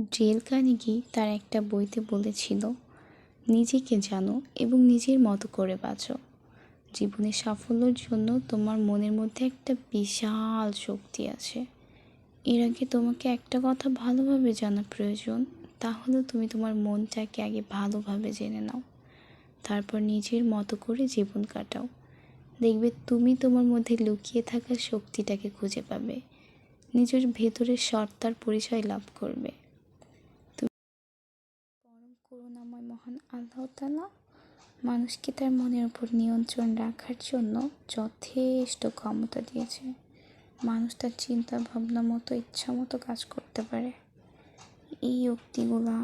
Del Carnegie তার একটা বইতে বলেছিল, নিজেকে জানো এবং নিজের মতো করে বাঁচো। জীবনে সাফল্যের জন্য তোমার মনের মধ্যে একটা বিশাল শক্তি আছে। এর আগে তোমাকে একটা কথা ভালোভাবে জানা প্রয়োজন, তাহলে তুমি তোমার মনটাকে আগে ভালোভাবে জেনে নাও। তারপর নিজের মতো করে জীবন কাটাও। দেখবে তুমি তোমার মধ্যে লুকিয়ে থাকা শক্তিটাকে খুঁজে পাবে। নিজের ভেতরের সত্তার পরিচয় লাভ করবে। করুণাময় মহান আল্লাহ তালা মানুষকে তার মনের উপর নিয়ন্ত্রণ রাখার জন্য যথেষ্ট ক্ষমতা দিয়েছে। মানুষ তার চিন্তা ভাবনা মতো, ইচ্ছা মতো কাজ করতে পারে। এই উক্তিগুলা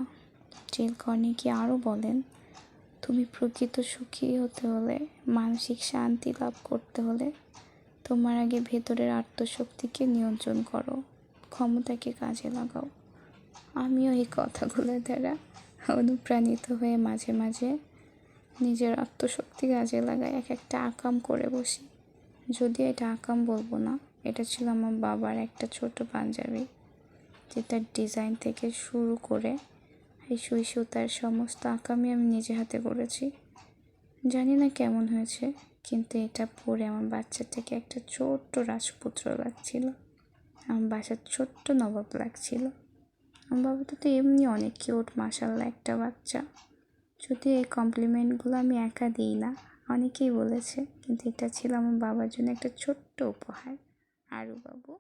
জেল কি আরও বলেন, তুমি প্রকৃত সুখী হতে হলে, মানসিক শান্তি লাভ করতে হলে তোমার আগে ভেতরের আত্মশক্তিকে নিয়ন্ত্রণ করো, ক্ষমতাকে কাজে লাগাও। আমিও এই কথাগুলো দ্বারা অনুপ্রাণিত হয়ে মাঝে মাঝে নিজের আত্মশক্তি কাজে লাগাই এক একটা আকাম করে বসি। যদিও এটা আকাম বলব না, এটা ছিল আমার বাবার একটা ছোট পাঞ্জাবি যেটার ডিজাইন থেকে শুরু করে এই সুই সুতার সমস্ত আঁকামি আমি নিজে হাতে করেছি। জানি না কেমন হয়েছে, কিন্তু এটা পরে আমার বাচ্চাটাকে একটা ছোট্ট রাজপুত্র লাগছিল। আমার বাসার ছোট্ট নবাব লাগছিল। আমার বাবা তো এমনি অনেক কিউট মাসাল্লাহ একটা বাচ্চা। যদি এই কমপ্লিমেন্টগুলো আমি একা দিই না, অনেকেই বলেছে, কিন্তু এটা ছিল আমার বাবার জন্য একটা ছোট্ট উপহার। আরু বাবু?